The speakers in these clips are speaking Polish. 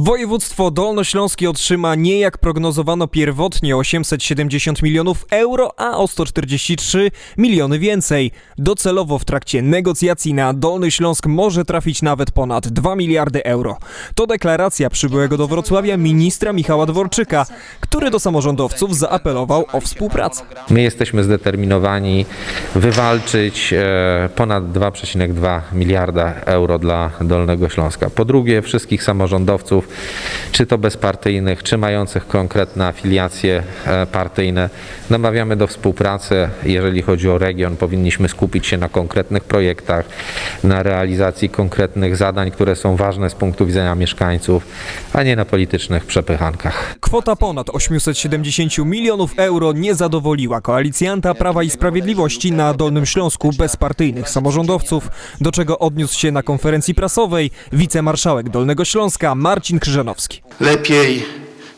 Województwo dolnośląskie otrzyma nie jak prognozowano pierwotnie 870 milionów euro, a o 143 miliony więcej. Docelowo w trakcie negocjacji na Dolny Śląsk może trafić nawet ponad 2 miliardy euro. To deklaracja przybyłego do Wrocławia ministra Michała Dworczyka, który do samorządowców zaapelował o współpracę. My jesteśmy zdeterminowani wywalczyć e, ponad 2,2 miliarda euro dla Dolnego Śląska. Po drugie, wszystkich samorządowców, czy to bezpartyjnych, czy mających konkretne afiliacje e, partyjne, namawiamy do współpracy. Jeżeli chodzi o region, powinniśmy skupić się na konkretnych projektach, na realizacji konkretnych zadań, które są ważne z punktu widzenia mieszkańców, a nie na politycznych przepychankach. Kwota ponad 870 milionów euro nie zadowoliła koalicjanta Prawa i Sprawiedliwości na Dolnym Śląsku bezpartyjnych samorządowców, do czego odniósł się na konferencji prasowej wicemarszałek Dolnego Śląska Marcin Krzyżanowski. lepiej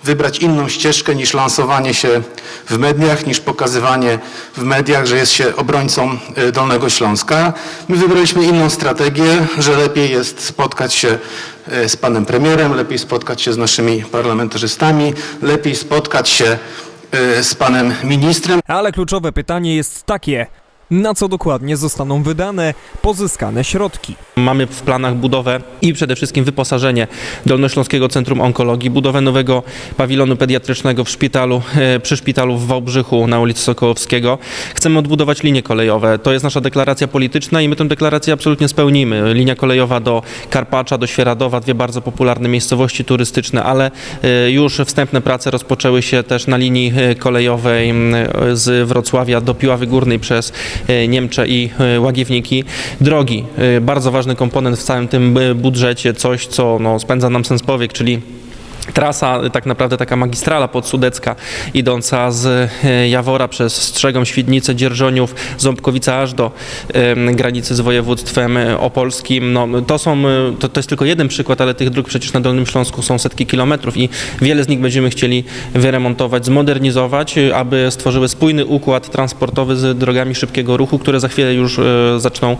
wybrać inną ścieżkę niż lansowanie się w mediach, niż pokazywanie w mediach, że jest się obrońcą y, Dolnego Śląska. My wybraliśmy inną strategię, że lepiej jest spotkać się y, z panem premierem, lepiej spotkać się z naszymi parlamentarzystami, lepiej spotkać się y, z panem ministrem, Ale kluczowe pytanie jest takie: na co dokładnie zostaną wydane pozyskane środki? Mamy w planach budowę i przede wszystkim wyposażenie Dolnośląskiego Centrum Onkologii, budowę nowego pawilonu pediatrycznego w szpitalu, e, przy szpitalu w Wałbrzychu na ulicy Sokołowskiego. Chcemy odbudować linie kolejowe. To jest nasza deklaracja polityczna i my tę deklarację absolutnie spełnimy. Linia kolejowa do Karpacza, do Świeradowa, dwie bardzo popularne miejscowości turystyczne, ale e, już wstępne prace rozpoczęły się też na linii e, kolejowej z Wrocławia do Piławy Górnej przez Niemcze i e, Łagiewniki. Drogi, e, bardzo ważny komponent w całym tym e, budżecie, coś co no, spędza nam sens powiek, czyli Trasa, tak naprawdę taka magistrala podsudecka, idąca z e, Jawora przez Strzegom, Świdnicę, Dzierżoniów, Ząbkowica aż do granicy z województwem e, opolskim. No, to, są, e, to, to jest tylko jeden przykład, ale tych dróg przecież na Dolnym Śląsku są setki kilometrów i wiele z nich będziemy chcieli wyremontować, zmodernizować, aby stworzyły spójny układ transportowy z drogami szybkiego ruchu, które za chwilę już zaczną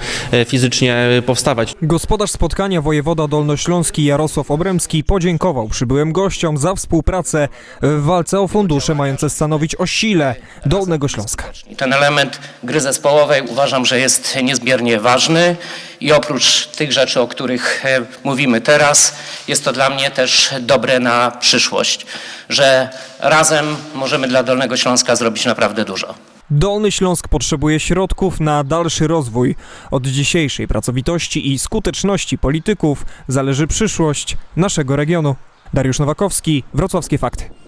fizycznie powstawać. Gospodarz spotkania wojewoda dolnośląski Jarosław Obremski podziękował gościom za współpracę w walce o fundusze mające stanowić o sile Dolnego Śląska. Ten element gry zespołowej uważam, że jest niezmiernie ważny i oprócz tych rzeczy, o których e, mówimy teraz, jest to dla mnie też dobre na przyszłość, że razem możemy dla Dolnego Śląska zrobić naprawdę dużo. Dolny Śląsk potrzebuje środków na dalszy rozwój. Od dzisiejszej pracowitości i skuteczności polityków zależy przyszłość naszego regionu. Dariusz Nowakowski, Wrocławskie Fakty.